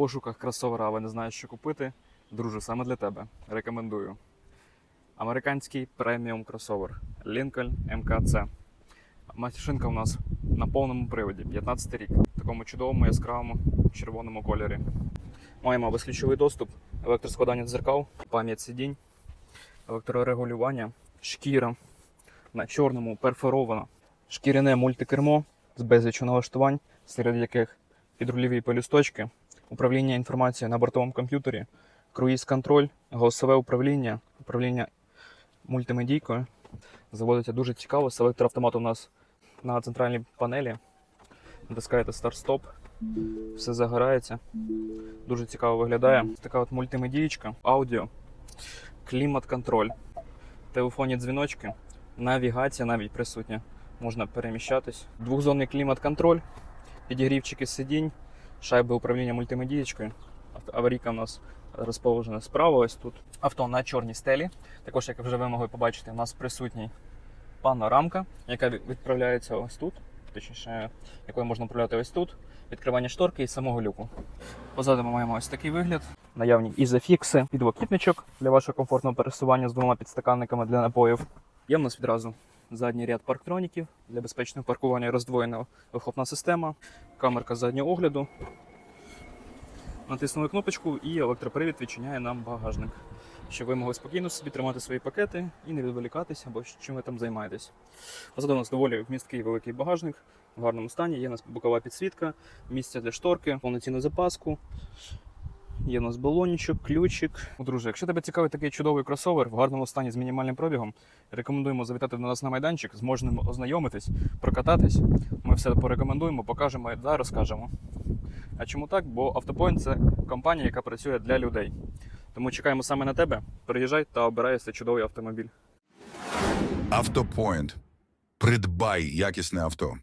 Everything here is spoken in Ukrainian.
пошуках кросовера, але не знаєш, що купити, друже, саме для тебе. Рекомендую. Американський преміум кросовер Lincoln MKC. Машинка у нас на повному приводі, 15 рік, в такому чудовому яскравому червоному кольорі. Маємо безключовий доступ, електроскладання дзеркал, пам'ять сидінь, електрорегулювання, шкіра на чорному перфорована, шкіряне мультикермо з безліччю налаштувань, серед яких підрульові пелюсточки, управління інформацією на бортовому комп'ютері, круїз-контроль, голосове управління, управління мультимедійкою. Заводиться дуже цікаво. З електроавтомату у нас на центральній панелі. Натискаєте старт-стоп, все загорається. Дуже цікаво виглядає. Така от мультимедієчка, аудіо, клімат-контроль, телефонні дзвіночки, навігація навіть присутня. Можна переміщатись. Двохзонний клімат-контроль, підігрівчики сидінь, шайби управління мультимедієчкою. Аварійка у нас розположена справа, ось тут. Авто на чорній стелі. Також, як вже ви могли побачити, у нас присутній панорамка, яка відправляється ось тут, точніше, якою можна управляти ось тут. Відкривання шторки і самого люку. Позаду ми маємо ось такий вигляд. Наявні ізофікси, підлокітничок для вашого комфортного пересування з двома підстаканниками для напоїв. Є в нас відразу задній ряд парктроніків для безпечного паркування роздвоєна вихлопна система, камерка заднього огляду. Натиснули кнопочку і електропривід відчиняє нам багажник, щоб ви могли спокійно собі тримати свої пакети і не відволікатися, або чим ви там займаєтесь. Позаду у нас доволі вмісткий великий багажник в гарному стані. Є у нас бокова підсвітка, місце для шторки, повноцінну запаску. Є у нас балончик, ключик. О, Друже, якщо тебе цікавий такий чудовий кросовер в гарному стані з мінімальним пробігом, рекомендуємо завітати до нас на майданчик, зможемо ознайомитись, прокататись. Ми все порекомендуємо, покажемо та розкажемо. А чому так? Бо Автопоінт це компанія, яка працює для людей. Тому чекаємо саме на тебе. Приїжджай та обирай цей чудовий автомобіль. Автопоінт. Придбай якісне авто.